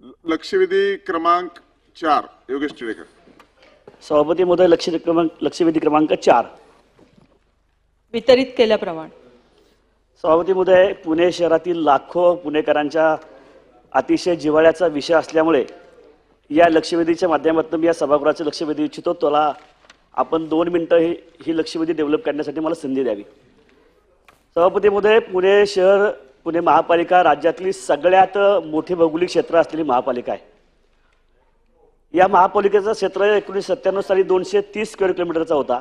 लक्षवेधी क्रमांक चार योगेश टिळेकर सभापती महोदय लक्ष क्रमांक लक्षवेधी क्रमांक चार. वितरित केल्याप्रमाणे. सभापती महोदय पुणे शहरातील लाखो पुणेकरांच्या अतिशय जिव्हाळ्याचा विषय असल्यामुळे या लक्षवेधीच्या माध्यमातून मी या सभागृहाचे लक्ष वेधू इच्छितो. त्याला आपण दोन मिनटं ही ही लक्षवेधी डेव्हलप करण्यासाठी मला संधी द्यावी. सभापती महोदय पुणे शहर पुणे महापालिका राज्यातली सगळ्यात मोठी भौगोलिक क्षेत्र असलेली महापालिका आहे. या महापालिकेचं क्षेत्र एकोणीसशे सत्त्याण्णव साली दोनशे तीस स्क्वेअर किलोमीटरचा होता.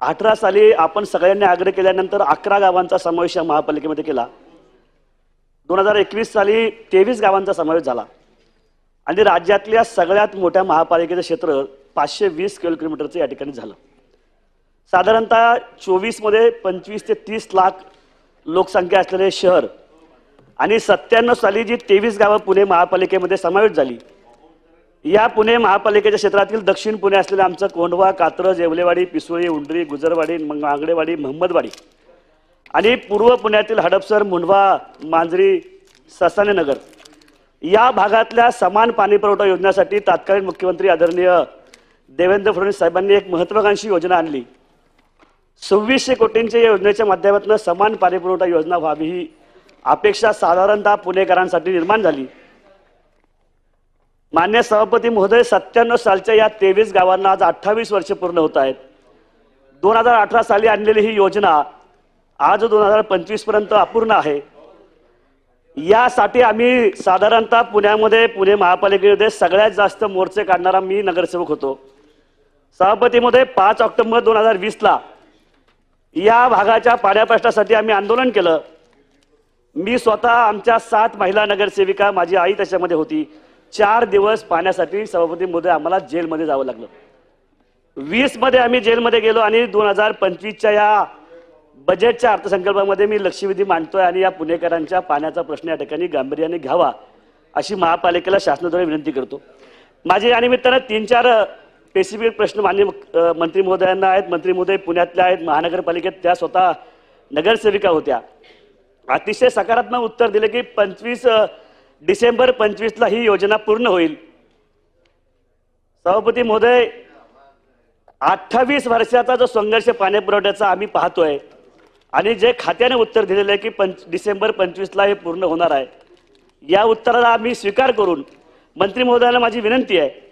अठरा साली आपण सगळ्यांनी आग्रह केल्यानंतर अकरा गावांचा समावेश या महापालिकेमध्ये केला. दोन हजार एकवीस साली तेवीस गावांचा समावेश झाला. आणि राज्यातल्या सगळ्यात मोठ्या महापालिकेचं क्षेत्र पाचशे वीस किलोमीटरचं या ठिकाणी झालं. साधारणतः चोवीसमध्ये पंचवीस ते तीस लाख लोकसंख्या असलेले शहर. आणि सत्त्याण्णव साली जी तेवीस गावं पुणे महापालिकेमध्ये समावेश झाली. या पुणे महापालिकेच्या क्षेत्रातील दक्षिण पुणे असलेलं आमचं कोंढवा कात्रज येवलेवाडी पिसोळी उंडरी गुजरवाडी मग आंगडेवाडी महम्मदवाडी. आणि पूर्व पुण्यातील हडपसर मुंढवा मांजरी ससानेनगर या भागातल्या समान पाणी पुरवठा योजनेसाठी तात्कालीन मुख्यमंत्री आदरणीय देवेंद्र फडणवीस साहेबांनी एक महत्वाकांक्षी योजना आणली. सव्वीसशे कोटींच्या या योजनेच्या माध्यमातून समान पाणीपुरवठा योजना व्हावी ही अपेक्षा साधारणतः पुणेकरांसाठी निर्माण झाली. मान्य सभापती महोदय सत्त्याण्णव सालच्या या तेवीस गावांना आज अठ्ठावीस वर्ष पूर्ण होत आहेत. दोन हजार अठरा साली आणलेली ही योजना आज दोन हजार पंचवीसपर्यंत अपूर्ण आहे. यासाठी आम्ही साधारणतः पुण्यामध्ये पुणे महापालिकेमध्ये सगळ्यात जास्त मोर्चे काढणारा मी नगरसेवक होतो. सभापतीमध्ये पाच ऑक्टोबर दोन हजार वीसला या भागाच्या पाण्याप्रश्नासाठी आम्ही आंदोलन केलं. मी स्वतः आमच्या सात महिला नगरसेविका माझी आई त्याच्यामध्ये होती. चार दिवस पाण्यासाठी सभापती मोदी आम्हाला जेलमध्ये जावं लागलं. वीसमध्ये आम्ही जेलमध्ये गेलो आणि दोन हजार पंचवीसच्या या बजेटच्या अर्थसंकल्पामध्ये मी लक्षवेधी मांडतोय आणि या पुणेकरांच्या पाण्याचा प्रश्न या ठिकाणी गांभीर्याने घ्यावा अशी महापालिकेला शासनाद्वारे विनंती करतो. माझी या निमित्तानं तीन चार स्पेसिफिक प्रश्न मान्य मंत्री महोदयांना आहेत. मंत्री महोदय पुण्यातल्या आहेत महानगरपालिकेत त्या स्वतः नगरसेविका होत्या. अतिशय सकारात्मक उत्तर दिले की पंचवीस डिसेंबर पंचवीसला ही योजना पूर्ण होईल. सभापती महोदय अठ्ठावीस वर्षाचा जो संघर्ष पाणीपुरवठ्याचा आम्ही पाहतोय आणि जे खात्याने उत्तर दिलेलं आहे की पंच डिसेंबर पंचवीसला हे पूर्ण होणार आहे. या उत्तराला आम्ही स्वीकार करून मंत्री महोदयांना माझी विनंती आहे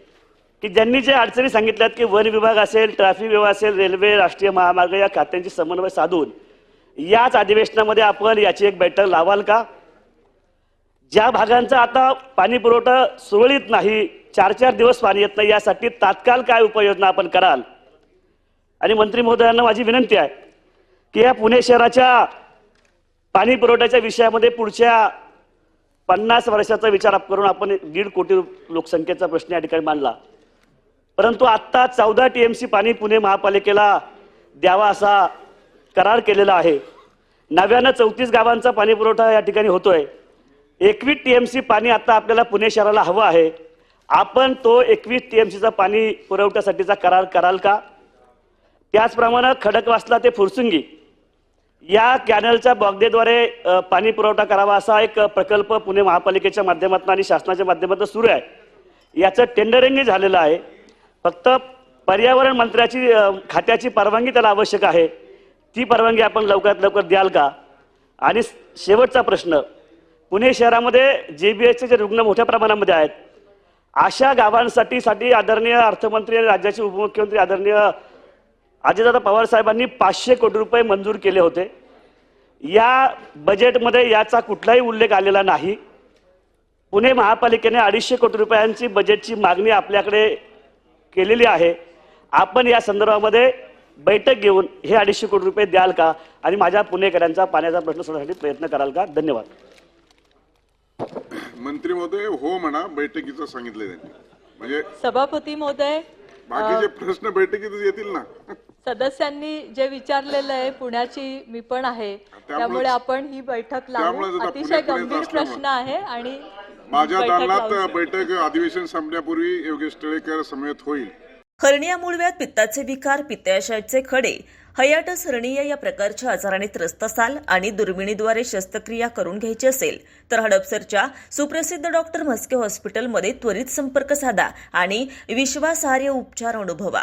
की ज्यांनी जे अडचणी सांगितल्यात की वन विभाग असेल ट्रॅफिक विभाग असेल रेल्वे राष्ट्रीय महामार्ग या खात्यांची समन्वय साधून याच अधिवेशनामध्ये आपण याची एक बैठक लावाल का? ज्या भागांचा आता पाणी पुरवठा सुरळीत नाही चार चार दिवस पाणी येत नाही यासाठी तात्काळ काय उपाययोजना आपण कराल? आणि मंत्री महोदयांना माझी विनंती आहे की या पुणे शहराच्या पाणी पुरवठ्याच्या विषयामध्ये पुढच्या पन्नास वर्षाचा विचार करून आपण दीड कोटी लोकसंख्येचा प्रश्न या ठिकाणी मांडला. परंतु आत्ता चौदा टी एम सी पाणी पुणे महापालिकेला द्यावा असा करार केलेला आहे. नव्यानं चौतीस गावांचा पाणी पुरवठा या ठिकाणी होतोय. एकवीस टी एम सी पाणी आता आपल्याला पुणे शहराला हवं आहे. आपण तो एकवीस टी एम सीचा पाणी पुरवठ्यासाठीचा करार कराल का? त्याचप्रमाणे खडकवासला ते फुरसुंगी या कॅनलच्या बॉगदेद्वारे पाणी पुरवठा करावा असा एक प्रकल्प पुणे महापालिकेच्या माध्यमातून आणि शासनाच्या माध्यमातून सुरू आहे. याचं टेंडरिंगही झालेलं आहे. फक्त पर्यावरण मंत्र्याची खात्याची परवानगी त्याला आवश्यक आहे. ती परवानगी आपण लवकरात लवकर द्याल का? आणि शेवटचा प्रश्न. पुणे शहरामध्ये जे बी एसचे जे रुग्ण मोठ्या प्रमाणामध्ये आहेत अशा गावांसाठी साठी आदरणीय अर्थमंत्री आणि राज्याचे उपमुख्यमंत्री आदरणीय अजितदादा पवार साहेबांनी पाचशे कोटी रुपये मंजूर केले होते. या बजेटमध्ये याचा कुठलाही उल्लेख आलेला नाही. पुणे महापालिकेने अडीचशे कोटी रुपयांची बजेटची मागणी आपल्याकडे केलेली आहे. आपण या संदर्भामध्ये बैठक घेऊन हे अडीचशे कोटी रुपये द्याल का? आणि माझ्या पुणेकरांचा पाण्याचा प्रश्न सोडवण्यासाठी प्रयत्न कराल का? धन्यवाद. मंत्री महोदय हो म्हणा बैठकीचं सांगितलंय त्यांनी. म्हणजे सभापती महोदय बाकीचे प्रश्न बैठकीतच येतील ना? सदस्यांनी जे विचारलेलं आहे पुण्याची मी पण आहे. त्यामुळे आपण ही बैठक लावू. अतिशय गंभीर प्रश्न आहे आणि माझ्या बैठक दालनात. बैठक अधिवेशन संपण्यापूर्वी योगेश टिळेकर समेत होईल हर्निया मूळव्याध पित्ताचे विकार पित्ताशयाचे खडे हयाटस हर्निया या प्रकारच्या आजाराने त्रस्त असाल आणि दुर्बिणीद्वारे शस्त्रक्रिया करून घ्यायची असेल तर हडपसरच्या सुप्रसिद्ध डॉक्टर म्हस्के हॉस्पिटलमध्ये त्वरित संपर्क साधा आणि विश्वासार्ह उपचार अनुभवा